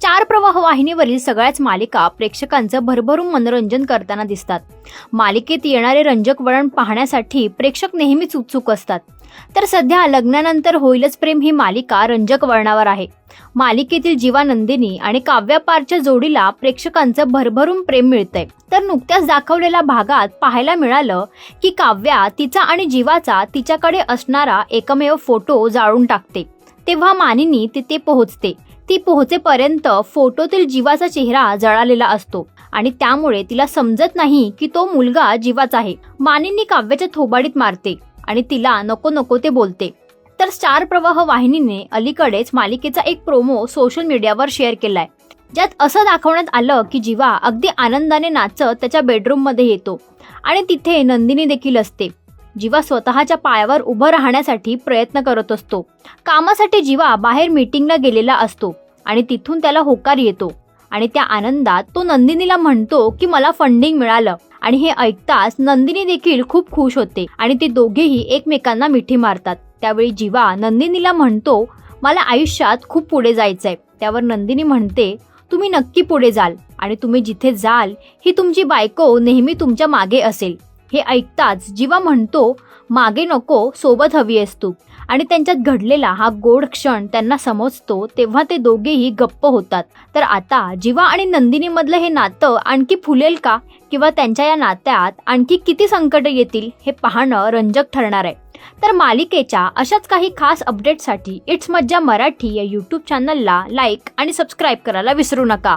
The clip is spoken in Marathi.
स्टार प्रवाह वाहिनीवरील सगळ्याच मालिका प्रेक्षकांचं भरभरून मनोरंजन करताना दिसतात. मालिकेत येणारे रंजक वळण पाहण्यासाठी प्रेक्षक नेहमीच उत्सुक असतात. तर सध्या लग्नानंतर होईलच प्रेम ही मालिका रंजक वळणावर आहे. मालिकेतील जीवानंदिनी आणि काव्यापारच्या जोडीला प्रेक्षकांचं भरभरून प्रेम मिळतंय. तर नुकत्याच दाखवलेल्या भागात पाहायला मिळालं की काव्या तिचा आणि जीवाचा तिच्याकडे असणारा एकमेव फोटो जाळून टाकते. तेव्हा मानिनी तिथे पोहोचते. ती पोहोचेपर्यंत फोटोतील जीवाचा चेहरा जळालेला असतो आणि त्यामुळे तिला समजत नाही की तो मुलगा जीवाचा आहे. मानिनी काव्याच्या थोबाडीत मारते आणि तिला नको नको ते बोलते. तर स्टार प्रवाह वाहिनीने अलीकडेच मालिकेचा एक प्रोमो सोशल मीडियावर शेअर केलाय. ज्यात असं दाखवण्यात आलं की जीवा अगदी आनंदाने नाचत त्याच्या बेडरूममध्ये येतो आणि तिथे नंदिनी देखील असते. जीवा स्वतःच्या पायावर उभं राहण्यासाठी प्रयत्न करत असतो. कामासाठी जीवा बाहेर मीटिंगला गेलेला असतो. आणि तिथून त्याला होकार येतो. आणि त्या आनंदात तो नंदिनीला म्हणतो की मला फंडिंग मिळालं. आणि हे ऐकताच नंदिनी देखील खूप खुश होते. आणि ते दोघेही एकमेकांना मिठी मारतात. त्यावेळी जीवा नंदिनीला म्हणतो मला आयुष्यात खूप पुढे जायचंय. त्यावर नंदिनी म्हणते तुम्ही नक्की पुढे जाल. आणि तुम्ही जिथे जाल ही तुमची बायको नेहमी तुमच्या मागे असेल. हे ऐकताच जीवा म्हणतो मागे नको सोबत हवी आहेस तू. आणि त्यांच्यात घडलेला हा गोड क्षण त्यांना समजतो तेव्हा ते दोघेही गप्प होतात. तर आता जीवा आणि नंदिनीमधलं हे नातं आणखी फुलेल का? किंवा त्यांच्या या नात्यात आणखी किती संकट येतील हे पाहणं रंजक ठरणार आहे. तर मालिकेच्या अशाच काही खास अपडेटसाठी इट्स मज्जा मराठी या यूट्यूब चॅनलला लाईक आणि सबस्क्राईब करायला विसरू नका.